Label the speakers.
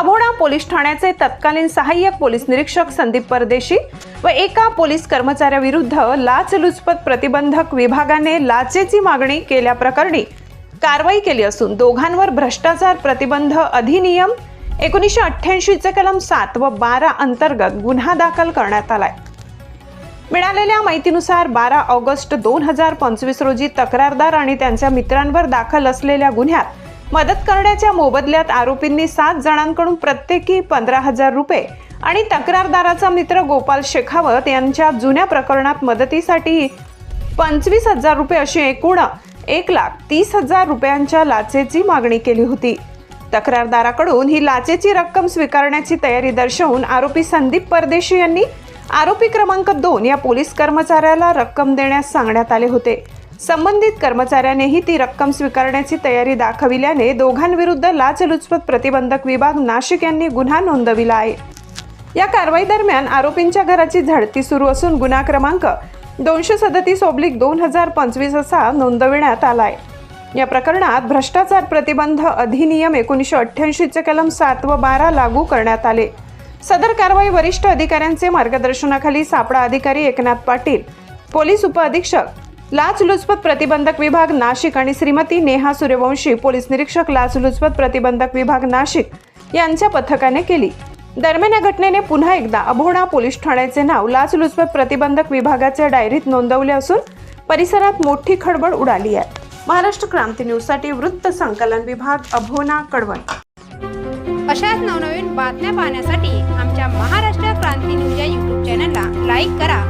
Speaker 1: Abhona police ठाण्याचे तत्कालीन सहाय्यक पोलीस निरीक्षक संदीप परदेशी व एका पोलीस कर्मचाऱ्याविरुद्ध लाचलुचपत प्रतिबंधक विभागाने लाचेची मागणी केल्याप्रकरणी कारवाई केली असून दोघांवर भ्रष्टाचार प्रतिबंध अधिनियम एकोणीसशे अठ्ठ्याऐंशीचे कलम सात व बारा अंतर्गत गुन्हा दाखल करण्यात आलाय. मिळालेल्या माहितीनुसार बारा ऑगस्ट दोन हजार पंचवीस रोजी तक्रारदार आणि त्यांच्या मित्रांवर दाखल असलेल्या गुन्ह्यात मदत करण्याच्या मोबदल्यात आरोपींनी सात जणांकडून प्रत्येकी पंधरा हजार रुपये आणि तक्रारदाराचा मित्र गोपाल शेखावत यांच्या जुन्या प्रकरणात मदतीसाठी पंचवीस हजार रुपये अशी एकूण एक लाख तीस हजार रुपयांच्या लाचेची मागणी केली होती. तक्रारदाराकडून ही लाचेची रक्कम स्वीकारण्याची तयारी दर्शवून आरोपी संदीप परदेशी यांनी आरोपी क्रमांक दोन या पोलीस कर्मचाऱ्याला रक्कम देण्यास सांगण्यात आले होते. संबंधित कर्मचाऱ्यानेही ती रक्कम स्वीकारण्याची तयारी दाखविल्याने दोघांविरुद्ध लाचलुचपत प्रतिबंधक विभाग नाशिक यांनी गुन्हा नोंदविला आहे. या कारवाई दरम्यान आरोपींच्या घराची झडती सुरू असून गुन्हा क्रमांक दोनशे सदतीस ओब्लिक दोन हजार पंचवीस असा नोंदविण्यात आलाय. या प्रकरणात भ्रष्टाचार प्रतिबंध अधिनियम एकोणीसशे अठ्ठ्याऐंशीचे कलम सात व बारा लागू करण्यात आले. सदर कारवाई वरिष्ठ अधिकाऱ्यांचे मार्गदर्शनाखाली सापळा अधिकारी एकनाथ पाटील पोलीस उपअधीक्षक लाचलुचपत प्रतिबंधक विभाग नाशिक आणि श्रीमती नेहा सूर्यवंशी पोलीस निरीक्षक लाचलुचपत प्रतिबंधक विभाग नाशिक यांच्या पथकाने केली. दरम्यान या घटनेने पुन्हा एकदा अभोणा पोलीस ठाण्याचे नाव लाचलुचपत प्रतिबंधक विभागाच्या डायरीत नोंदवले असून परिसरात मोठी खळबळ उडाली आहे. महाराष्ट्र क्रांती न्यूजसाठी वृत्त संकलन विभाग अभोना कडवण
Speaker 2: अशाच नवनवीन बातम्या पाहण्यासाठी आमच्या महाराष्ट्र क्रांती न्यूज या यूट्यूब चॅनलला लाईक करा.